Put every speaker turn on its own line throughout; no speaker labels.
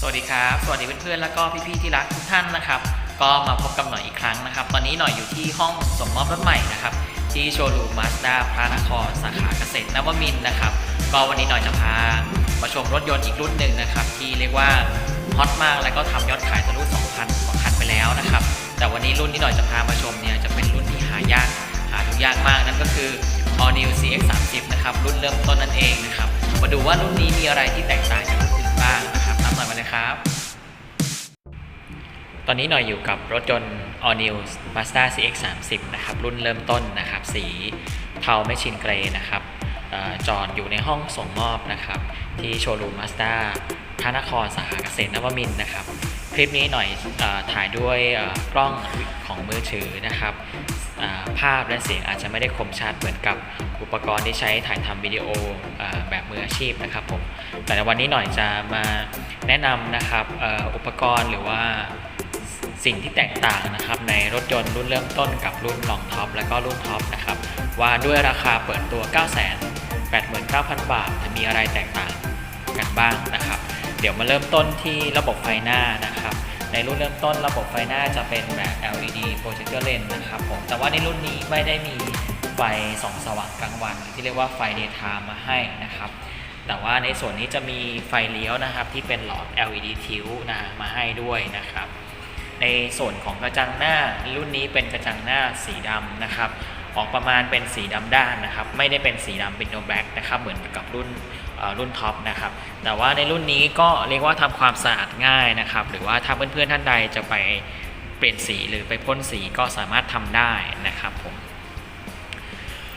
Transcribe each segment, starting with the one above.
สวัสดีครับ สวัสดีเพื่อนๆแล้วก็พี่ๆที่รักทุกท่านนะครับ ก็มาพบกับหน่อยอีกครั้งนะครับ ตอนนี้หน่อยอยู่ที่ห้องสมมอบรถใหม่นะครับ ที่โชว์รูมมาสด้าพระนครสาขาเกษตรนวมินนะครับ ก็วันนี้หน่อยจะพามาชมรถยนต์อีกรุ่นหนึ่งนะครับ ที่เรียกว่าฮอตมากแล้วก็ทำยอดขายทะลุ2,000กว่าคันไปแล้วนะครับ แต่วันนี้รุ่นที่หน่อยจะพามาชมเนี่ยจะเป็นรุ่นที่หายากหาดูยากมากนั่นก็คือ All New CX 3 0นะครับรุ่นเริ่มต้นนั่นเองนะครับมาดูว่ารุ่นนี้มีอะไรที่แตกต่างจากรุ่นอื่นบ้าง นะครับ ตอนนี้หน่อยอยู่กับรถยนต์ All New Mazda CX 3 0 นะครับ รุ่นเริ่มต้นนะครับ สีเทาไม่ชินเกรย์นะครับอจอดอยู่ในห้องส่งมอบนะครับ ที่โชว์รูม Mazda พระนครสาขาเกษตรนวมินนะครับ คลิปนี้หน่อยอถ่ายด้วยกล้องของมือถือนะครับ ภาพและเสียงอาจจะไม่ได้คมชัดเหมือนกับอุปกรณ์ที่ใช้ถ่ายทำวิดีโออแบบมืออาชีพนะครับผมแต่ในวันนี้หน่อยจะมาแนะนำนะครับอ,อุปกรณ์หรือว่าสิ่งที่แตกต่างนะครับในรถยนต์รุ่นเริ่มต้นกับรุ่นรองท็อปและก็รุ่นท็อปนะครับว่าด้วยราคาเปิดตัว 9 8 9 0 0 0 บาทจะมีอะไรแตกต่างกันบ้างนะครับ เดี๋ยวมาเริ่มต้นที่ระบบไฟหน้านะครับ ในรุ่นเริ่มต้นระบบไฟหน้าจะเป็นแบบ LED projector lens นะครับผม แต่ว่าในรุ่นนี้ไม่ได้มีไฟส่องสว่างกลางวัน ที่เรียกว่าไฟ daytime มาให้นะครับ แต่ว่าในส่วนนี้จะมีไฟเลี้ยวนะครับที่เป็นหลอด LED ทิวนะมาให้ด้วยนะครับ ในส่วนของกระจังหน้ารุ่นนี้เป็นกระจังหน้าสีดำนะครับ ออกประมาณเป็นสีดำด้านนะครับ ไม่ได้เป็นสีดำเป็นโนแบ็กนะครับ เหมือนกับรุ่นรุ่นท็อปนะครับ แต่ว่าในรุ่นนี้ก็เรียกว่าทำความสะอาดง่ายนะครับ หรือว่าถ้าเพื่อนๆท่านใดจะไปเปลี่ยนสีหรือไปพ่นสีก็สามารถทำได้นะครับผม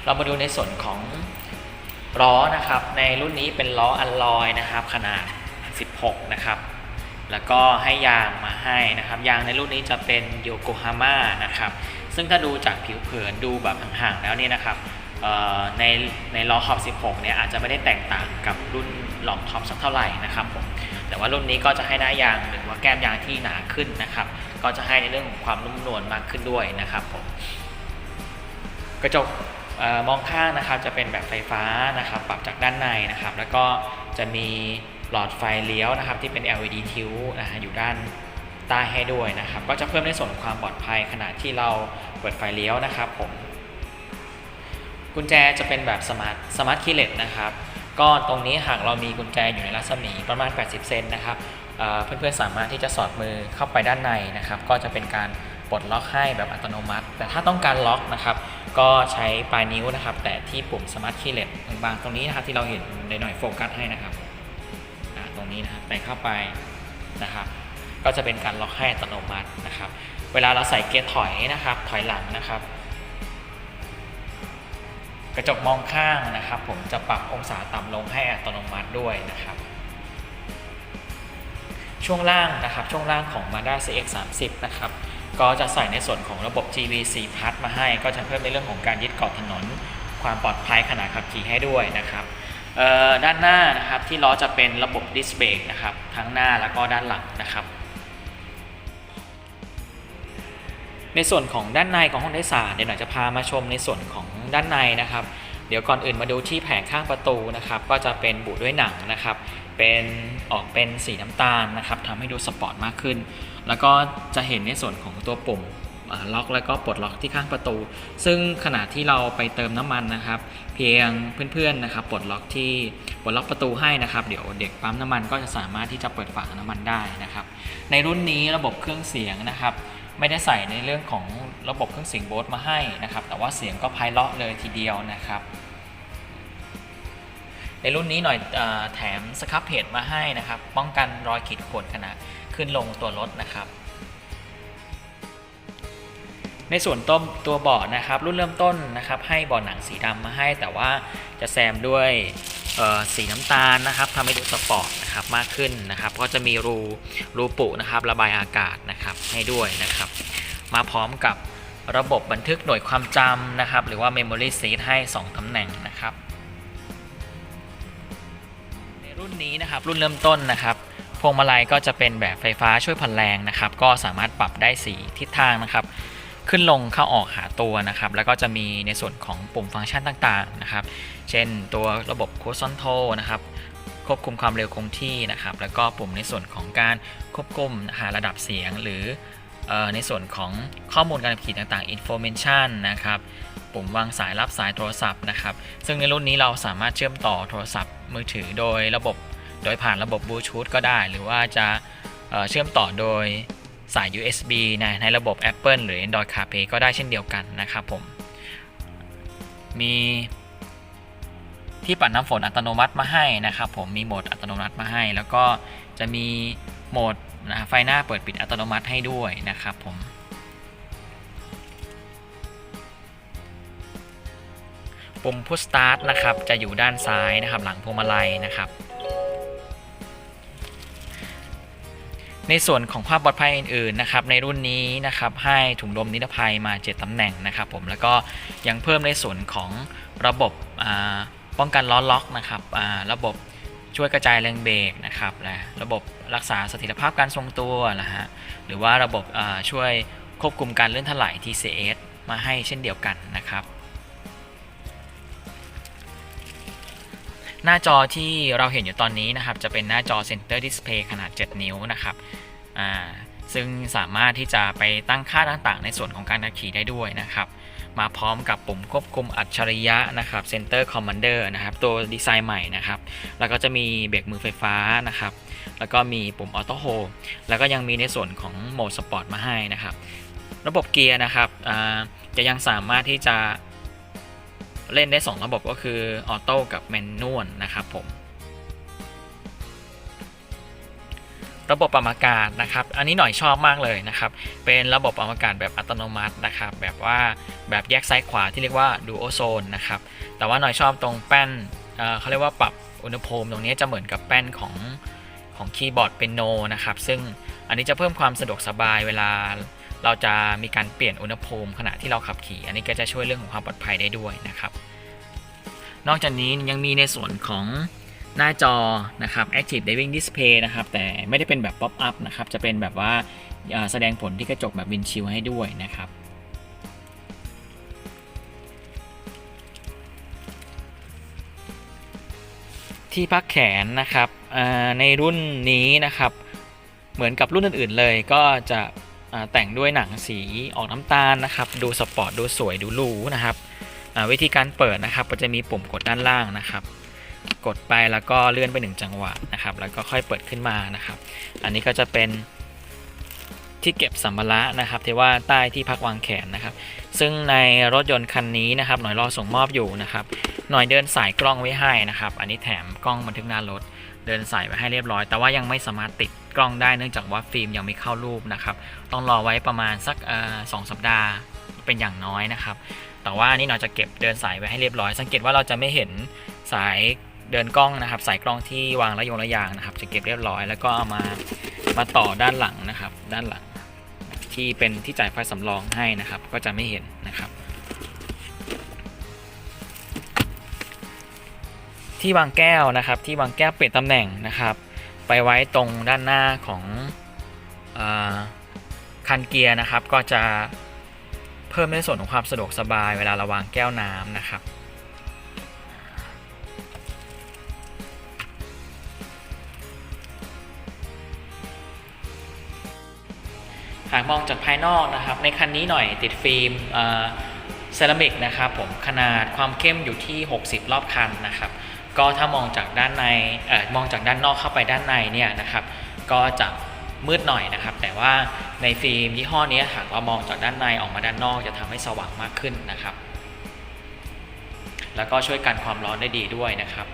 เรามาดูในส่วนของล้อนะครับ ในรุ่นนี้เป็นล้ออัลลอยนะครับ ขนาด 16 นะครับ แล้วก็ให้ยางมาให้นะครับ ยางในรุ่นนี้จะเป็นโยโกฮาม่านะครับ ซึ่งถ้าดูจากผิวเผินดูแบบห่างๆแล้วเนี่ยนะครับในในล้อขอบ16 เนี่ยอาจจะไม่ได้แตกต่างกับรุ่นลองท็อปสักเท่าไหร่นะครับผมแต่ว่ารุ่นนี้ก็จะให้หน้ายางหรือว่าแก้มยางที่หนาขึ้นนะครับ ก็จะให้ในเรื่องของความนุ่มนวลมากขึ้นด้วยนะครับผมกระจกมองข้างนะครับจะเป็นแบบไฟฟ้านะครับปรับจากด้านในนะครับ แล้วก็จะมีหลอดไฟเลี้ยวนะครับที่เป็น LED ทิวนะฮะอยู่ด้าน ใต้ให้ด้วยนะครับ ก็จะเพิ่มในส่วนของความปลอดภัยขณะที่เราเปิดไฟเลี้ยวนะครับผมกุญแจจะเป็นแบบสมาร์ทสมาร์ทคีย์เลสนะครับก็ตรงนี้หากเรามีกุญแจอยู่ในรัศมีประมาณ 80 เซนนะครับเอ่อเพื่อนๆสามารถที่จะสอดมือเข้าไปด้านในนะครับ ก็จะเป็นการปลดล็อกให้แบบอัตโนมัติ แต่ถ้าต้องการล็อกนะครับ ก็ใช้ปลายนิ้วนะครับ แต่ที่ปุ่มสมาร์ทคีย์เลสบางๆตรงนี้นะครับที่เราเห็นในหน่อยโฟกัสให้นะครับตรงนี้นะครับแต่เข้าไปนะครับ ก็จะเป็นการล็อกให้อัตโนมัตินะครับ เวลาเราใส่เกียร์ถอยนะครับ ถอยหลังนะครับ กระจกมองข้างนะครับ ผมจะปรับองศาต่ำลงให้อัตโนมัติด้วยนะครับ ช่วงล่างนะครับ ช่วงล่างของ Mazda CX-30 นะครับก็จะใส่ในส่วนของระบบ GVC Plus มาให้ ก็จะเพิ่มในเรื่องของการยึดเกาะถนน ความปลอดภัยขณะขับขี่ให้ด้วยนะครับด้านหน้านะครับที่ล้อจะเป็นระบบดิสเบรกนะครับทั้งหน้าแล้วก็ด้านหลังนะครับ ในส่วนของด้านในของห้องโดยสารเดี๋ยวหน่อยจะพามาชมในส่วนของด้านในนะครับ เดี๋ยวก่อนอื่นมาดูที่แผงข้างประตูนะครับ ก็จะเป็นบุด้วยหนังนะครับ เป็นออกเป็นสีน้ำตาลนะครับทำให้ดูสปอร์ตมากขึ้น แล้วก็จะเห็นในส่วนของตัวปุ่มล็อกแล้วก็ปลดล็อกที่ข้างประตู ซึ่งขณะที่เราไปเติมน้ำมันนะครับ เพียงเพื่อนๆนะครับปลดล็อกที่ปลดล็อกประตูให้นะครับ เดี๋ยวเด็กปั๊มน้ำมันก็จะสามารถที่จะเปิดฝาน้ำมันได้นะครับ ในรุ่นนี้ระบบเครื่องเสียงนะครับ ไม่ได้ใส่ในเรื่องของระบบเครื่องเสียงโบสมาให้นะครับ แต่ว่าเสียงก็ไพเราะเลยทีเดียวนะครับ ในรุ่นนี้หน่อยอแถมสครับเพจมาให้นะครับ ป้องกันรอยขีดข่วนขณะขึ้นลงตัวรถนะครับ ในส่วนต้มตัวเบาะนะครับ รุ่นเริ่มต้นนะครับ ให้เบาะหนังสีดำมาให้ แต่ว่าจะแซมด้วยสีน้ำตาลนะครับทำให้ดูสปอร์ตนะครับมากขึ้นนะครับก็จะมีรูรูปุนะครับระบายอากาศนะครับให้ด้วยนะครับ มาพร้อมกับระบบบันทึกหน่วยความจำนะครับ หรือว่า Memory Seat ให้ 2ตำแหน่งนะครับ ในรุ่นนี้นะครับรุ่นเริ่มต้นนะครับพวงมาลัยก็จะเป็นแบบไฟฟ้าช่วยผ่อนแรงนะครับ ก็สามารถปรับได้สีทิศทางนะครับ ขึ้นลงเข้าออกหาตัวนะครับ แล้วก็จะมีในส่วนของปุ่มฟังก์ชันต่างๆนะครับ เช่นตัวระบบ Cruise Control นะครับควบคุมความเร็วคงที่นะครับ แล้วก็ปุ่มในส่วนของการควบคุมหาระดับเสียง หรืออในส่วนของข้อมูลการขับขี่ต่างๆ information นะครับ ปุ่มวางสายรับสายโทรศัพท์นะครับ ซึ่งในรุ่นนี้เราสามารถเชื่อมต่อโทรศัพท์มือถือโดยระบบ โดยผ่านระบบบลูทูธก็ได้ หรือว่าจะเเชื่อมต่อโดย สาย USB ในในระบบ Apple หรือ Android CarPlay ก็ได้เช่นเดียวกันนะครับผม มีที่ปัดน้ำฝนอัตโนมัติมาให้นะครับผมมีโหมดอัตโนมัติมาให้ แล้วก็จะมีโหมดนะไฟหน้าเปิดปิดอัตโนมัติให้ด้วยนะครับผมปุ่ม Push Start นะครับจะอยู่ด้านซ้ายนะครับหลังพวงมาลัยนะครับ ในส่วนของความปลอดภัยอื่นๆนะครับในรุ่นนี้นะครับให้ถุงลมนิรภัยมา 7 ตำแหน่งนะครับผมแล้วก็ยังเพิ่มในส่วนของระบบป้องกันล้อล็อกนะครับระบบช่วยกระจายแรงเบรกนะครับและระบบรักษาสถิรภาพการทรงตัวนะฮะหรือว่าระบบช่วยควบคุมการเลื่อนถลาย TCS มาให้เช่นเดียวกันนะครับ หน้าจอที่เราเห็นอยู่ตอนนี้นะครับ จะเป็นหน้าจอ Center Display ขนาด 7 นิ้วนะครับอ่าซึ่งสามารถที่จะไปตั้งค่าต่างๆ ในส่วนของการขับขี่ได้ด้วยนะครับ มาพร้อมกับปุ่มควบคุมอัจฉริยะนะครับ Center Commander นะครับ ตัวดีไซน์ใหม่นะครับ แล้วก็จะมีเบรกมือไฟฟ้านะครับ แล้วก็มีปุ่ม Auto Hold แล้วก็ยังมีในส่วนของโหมดสปอร์ตมาให้นะครับ ระบบเกียร์นะครับอ่าจะยังสามารถที่จะ เล่นได้ 2 ระบบก็คือออโต้กับแมนนวลนะครับผมระบบปรับอากาศนะครับ อันนี้หน่อยชอบมากเลยนะครับ เป็นระบบปรับอากาศแบบอัตโนมัตินะครับ แบบว่าแบบแยกซ้ายขวาที่เรียกว่า Duo Zone นะครับ แต่ว่าหน่อยชอบตรงแป้นเเขาเรียกว่าปรับอุณหภูมิ ตรงนี้จะเหมือนกับแป้นของของคีย์บอร์ดเป็นโนนะครับ ซึ่งอันนี้จะเพิ่มความสะดวกสบายเวลา เราจะมีการเปลี่ยนอุณหภูมิขณะที่เราขับขี่ อันนี้ก็จะช่วยเรื่องของความปลอดภัยได้ด้วยนะครับ นอกจากนี้ยังมีในส่วนของหน้าจอนะครับ Active Diving Display นะครับ แต่ไม่ได้เป็นแบบ Pop up นะครับ จะเป็นแบบว่าแสดงผลที่กระจกแบบวินชิลให้ด้วยนะครับที่พักแขนนะครับในรุ่นนี้นะครับ เหมือนกับรุ่นอื่น ๆ เลยก็จะ แต่งด้วยหนังสีออกน้ำตาลนะครับ ดูสปอร์ตดูสวยดูหรูนะครับวิธีการเปิดนะครับก็จะมีปุ่มกดด้านล่างนะครับ กดไปแล้วก็เลื่อนไปหนึ่งจังหวะนะครับ แล้วก็ค่อยเปิดขึ้นมานะครับ อันนี้ก็จะเป็นที่เก็บสัมภาระนะครับที่ว่าใต้ที่พักวางแขนนะครับ ซึ่งในรถยนต์คันนี้นะครับหน่อยรอส่งมอบอยู่นะครับหน่อยเดินสายกล้องไว้ให้นะครับ อันนี้แถมกล้องบันทึกหน้ารถเดินสายไว้ให้เรียบร้อย แต่ว่ายังไม่สามารถติดกล้องได้เนื่องจากว่าฟิล์มยังไม่เข้ารูปนะครับ ต้องรอไว้ประมาณสักสองสัปดาห์เป็นอย่างน้อยนะครับ แต่ว่านี่เราจะเก็บเดินสายไว้ให้เรียบร้อย สังเกตว่าเราจะไม่เห็นสายเดินกล้องนะครับ สายกล้องที่วางระยงระยางนะครับ จะเก็บเรียบร้อย แล้วก็เอามามาต่อด้านหลังนะครับ ด้านหลัง ที่เป็นที่จ่ายไฟสำรองให้นะครับ ก็จะไม่เห็นนะครับ ที่วางแก้วนะครับ ที่วางแก้วเปลี่ยนตำแหน่งนะครับ ไปไว้ตรงด้านหน้าของอคันเกียร์นะครับ ก็จะเพิ่มในส่วนของความสะดวกสบายเวลาเราวางแก้วน้ำนะครับ หากมองจากภายนอกนะครับ ในคันนี้หน่อยติดฟิล์มเซรามิกนะครับผมขนาดความเข้มอยู่ที่ 60 รอบคันนะครับ ก็ถ้ามองจากด้านในออมองจากด้านนอกเข้าไปด้านในเนี่ยนะครับ ก็จะมืดหน่อยนะครับ แต่ว่าในฟิล์มยี่ห้อนี้หากเรามองจากด้านในออกมาด้านนอกจะทำให้สว่างมากขึ้นนะครับ แล้วก็ช่วยกันความร้อนได้ดีด้วยนะครับ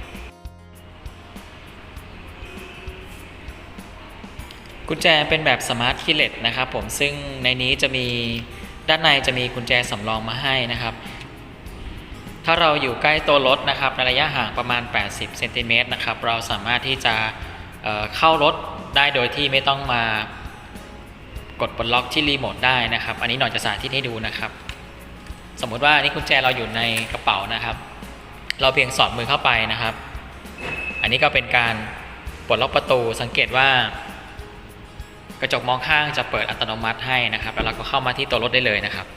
กุญแจเป็นแบบสมาร์ทคีย์เลสนะครับผมซึ่งในนี้จะมีด้านในจะมีกุญแจสำรองมาให้นะครับ ถ้าเราอยู่ใกล้ตัวรถนะครับในระยะห่างประมาณ 80เซนติเมตรนะครับเราสามารถที่จะเเข้ารถได้โดยที่ไม่ต้องมากดปลดล็อกที่รีโมทได้นะครับ อันนี้หน่อยจะสาธิตให้ดูนะครับ สมมุติว่านี่กุญแจเราอยู่ในกระเป๋านะครับ เราเพียงสอดมือเข้าไปนะครับ อันนี้ก็เป็นการปลดล็อกประตูสังเกตว่า กระจกมองข้างจะเปิดอัตโนมัติให้นะครับ แล้วเราก็เข้ามาที่ตัวรถได้เลยนะครับ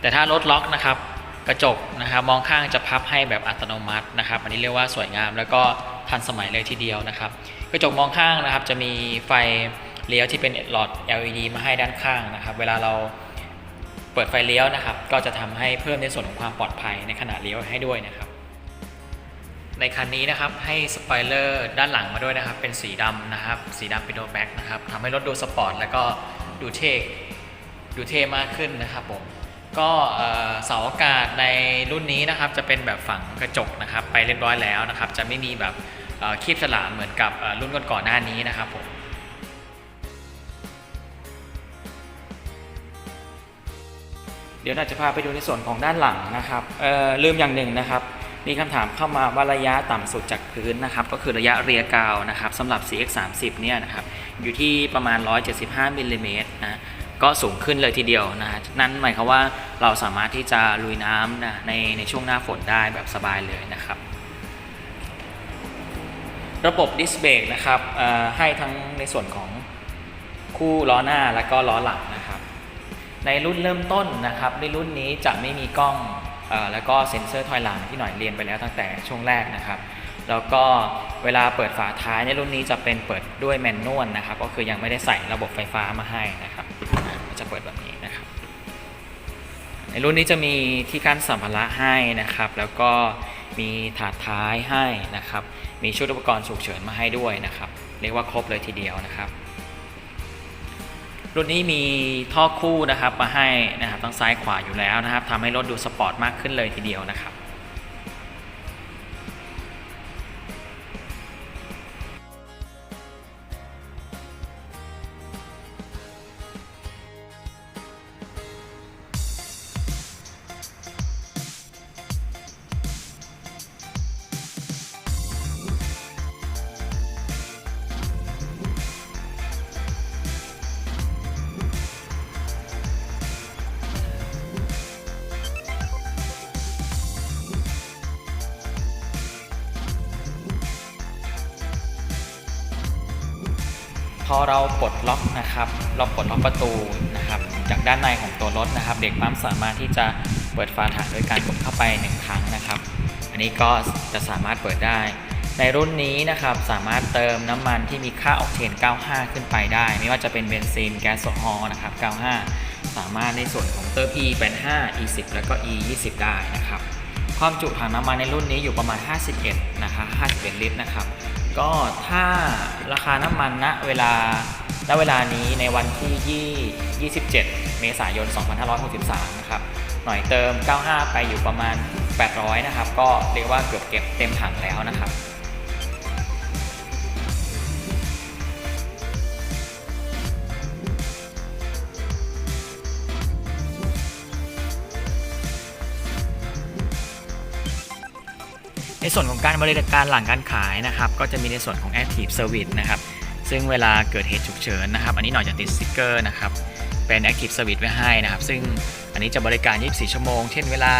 แต่ถ้ารถล็อกนะครับ กระจกนะครับมองข้างจะพับให้แบบอัตโนมัตินะครับ อันนี้เรียกว่าสวยงามแล้วก็ทันสมัยเลยทีเดียวนะครับ กระจกมองข้างนะครับ จะมีไฟเลี้ยวที่เป็นหลอด LED มาให้ด้านข้างนะครับ เวลาเราเปิดไฟเลี้ยวนะครับ ก็จะทำให้เพิ่มในส่วนของความปลอดภัยในขณะเลี้ยวให้ด้วยนะครับ ในคันนี้นะครับให้สปอยเลอร์ด้านหลังมาด้วยนะครับ เป็นสีดำนะครับ สีดำเป็นโดแบ็กนะครับทำให้รถดูสปอร์ตแล้วก็ดูเท่ดูเท่มากขึ้นนะครับผมก็เสาอากาศในรุ่นนี้นะครับจะเป็นแบบฝังกระจกนะครับ ไปเรียบร้อยแล้วนะครับ จะไม่มีแบบคีบฉลามเหมือนกับรุ่นก่อนๆหน้านี้นะครับผมเดี๋ยวเราจะพาไปดูในส่วนของด้านหลังนะครับลืมอย่างหนึ่งนะครับ มีคำถามเข้ามาว่าระยะต่ำสุดจากพื้นนะครับ ก็คือระยะเรียกาวนะครับสำหรับ CX30 เนี่ยนะครับอยู่ที่ประมาณ 175มิลลิเมตรนะก็สูงขึ้นเลยทีเดียวนะนั่นหมายความว่าเราสามารถที่จะลุยน้ำนะในในช่วงหน้าฝนได้แบบสบายเลยนะครับ ระบบดิสเบรกนะครับให้ทั้งในส่วนของคู่ล้อหน้าและก็ล้อหลังนะครับ ในรุ่นเริ่มต้นนะครับในรุ่นนี้จะไม่มีกล้อง แล้วก็เซ็นเซอร์ถอยหลังที่หน่อยเรียนไปแล้วตั้งแต่ช่วงแรกนะครับ แล้วก็เวลาเปิดฝาท้ายในรุ่นนี้จะเป็นเปิดด้วยแมนนวลนะครับ ก็คือยังไม่ได้ใส่ระบบไฟฟ้ามาให้นะครับ จะเปิดแบบนี้นะครับ ในรุ่นนี้จะมีที่กั้นสัมภาระให้นะครับ แล้วก็มีถาดท้ายให้นะครับ มีชุดอุปกรณ์ฉุกเฉินมาให้ด้วยนะครับ เรียกว่าครบเลยทีเดียวนะครับ รุ่นนี้มีท่อคู่นะครับมาให้นะครับทั้งซ้ายขวาอยู่แล้วนะครับทำให้รถดูสปอร์ตมากขึ้นเลยทีเดียวนะครับ อเราปลดล็อกนะครับ เราปลดล็อกประตูนะครับ จากด้านในของตัวรถนะครับ เด็กปั๊มสามารถที่จะเปิดฝาถังด้วยการกดเข้าไปหนึ่งครั้งนะครับ อันนี้ก็จะสามารถเปิดได้ ในรุ่นนี้นะครับสามารถเติมน้ำมันที่มีค่าออกเทน 95 ขึ้นไปได้ ไม่ว่าจะเป็นเบนซินแก๊สโซฮอล์นะครับ 95 สามารถในส่วนของเตอร์ E เป็น5 E 10 แล้วก็ E 20 ได้นะครับความจุถังน้ำมันในรุ่นนี้อยู่ประมาณ 51 นะคะ 51 ลิตรนะครับ ก็ถ้าราคาน้ำมันณเวลาณเวลานี้ในวันที่27 เมษายน 2563 นะครับ หน่อยเติม 95 ไปอยู่ประมาณ 800 นะครับ ก็เรียกว่าเกือบเก็บเต็มถังแล้วนะครับ ในส่วนของการบริการหลังการขายนะครับ ก็จะมีในส่วนของ Active Service นะครับ ซึ่งเวลาเกิดเหตุฉุกเฉินนะครับ อันนี้หน่อยจะติดสติกเกอร์นะครับ เป็น Active Service ไว้ให้นะครับ ซึ่งอันนี้จะบริการ 24 ชั่วโมง เช่นเวลา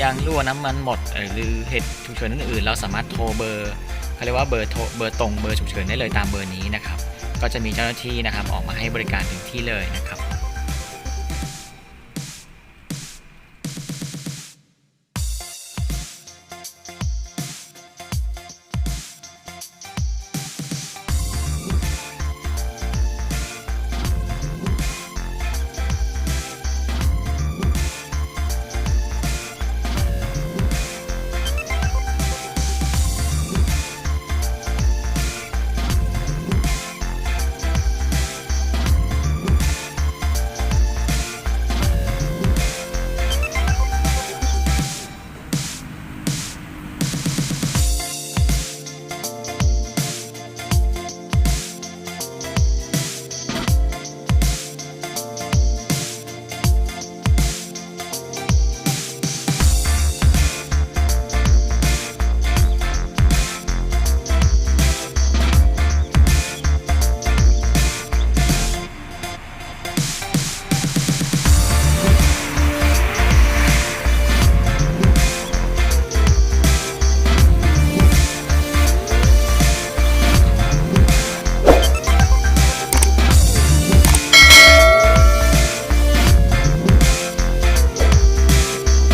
ยางรั่วน้ำมันหมด หรือเหตุฉุกเฉินอื่นๆ เราสามารถโทรเบอร์เขาเรียกว่าเบอร์โทรเบอร์ตรงเบอร์ฉุกเฉินได้เลยตามเบอร์นี้นะครับ ก็จะมีเจ้าหน้าที่นะครับออกมาให้บริการถึงที่เลยนะครับ